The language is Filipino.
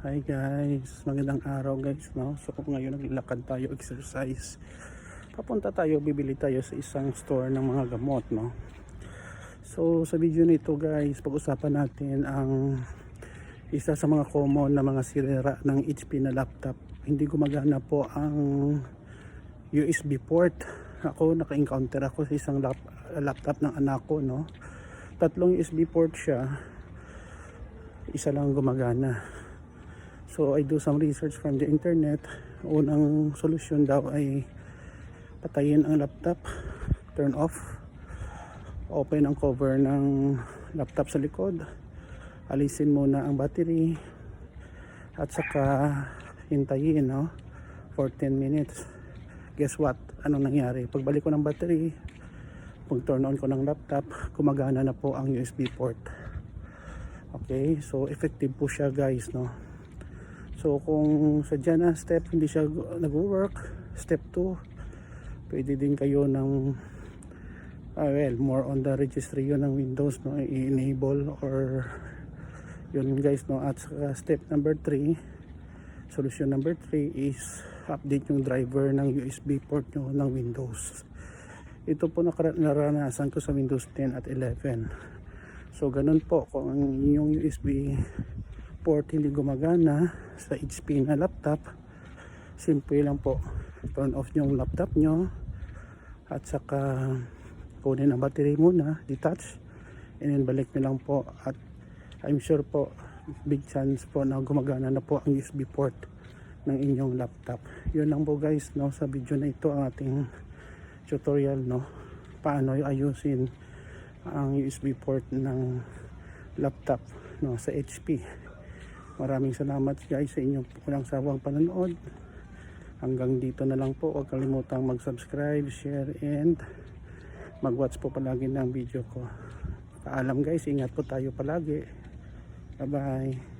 Hi guys, magandang araw guys no. So ngayon naglalakad tayo exercise. Papunta tayo, bibili tayo sa isang store ng mga gamot no. So sa video nito guys, pag-usapan natin ang isa sa mga common na mga sira ng HP na laptop. Hindi gumagana po ang USB port. Ako naka-encounter ako sa isang lap- laptop ng anak ko no. Tatlong USB port siya. Isa lang gumagana. So I do some research from the internet. Unang solusyon daw ay patayin ang laptop, turn off, open ang cover ng laptop sa likod, alisin muna ang battery, at saka hintayin no, for 10 minutes. Guess what? Anong nangyari? Pagbalik ko ng battery, pag turn on ko ng laptop, gumagana na po ang USB port. Okay, so effective po siya guys, no? So kung sadya na step hindi siya nag-work, step 2, pwede din kayo ng ah, well, more on the registry yun ng Windows no, i-enable or yun guys no at saka step number 3 solution number 3 is update yung driver ng USB port nyo ng Windows. Ito po naranasan ko sa Windows 10 at 11 so ganun po kung inyong USB port hindi gumagana sa HP na laptop simple lang po. Turn off yung laptop nyo at saka kunin ang battery muna detach and then balik nyo lang po. At I'm sure po big chance po na gumagana na po ang USB port ng inyong laptop. Yun lang po guys no sa video na ito ang ating tutorial no. Paano ayusin ang USB port ng laptop no sa HP Maraming salamat guys sa inyong walang sawang panonood. Hanggang dito na lang po. Huwag kalimutang mag-subscribe, share, and mag-watch po palagi ng video ko. Paalam guys, ingat po tayo palagi. Bye-bye.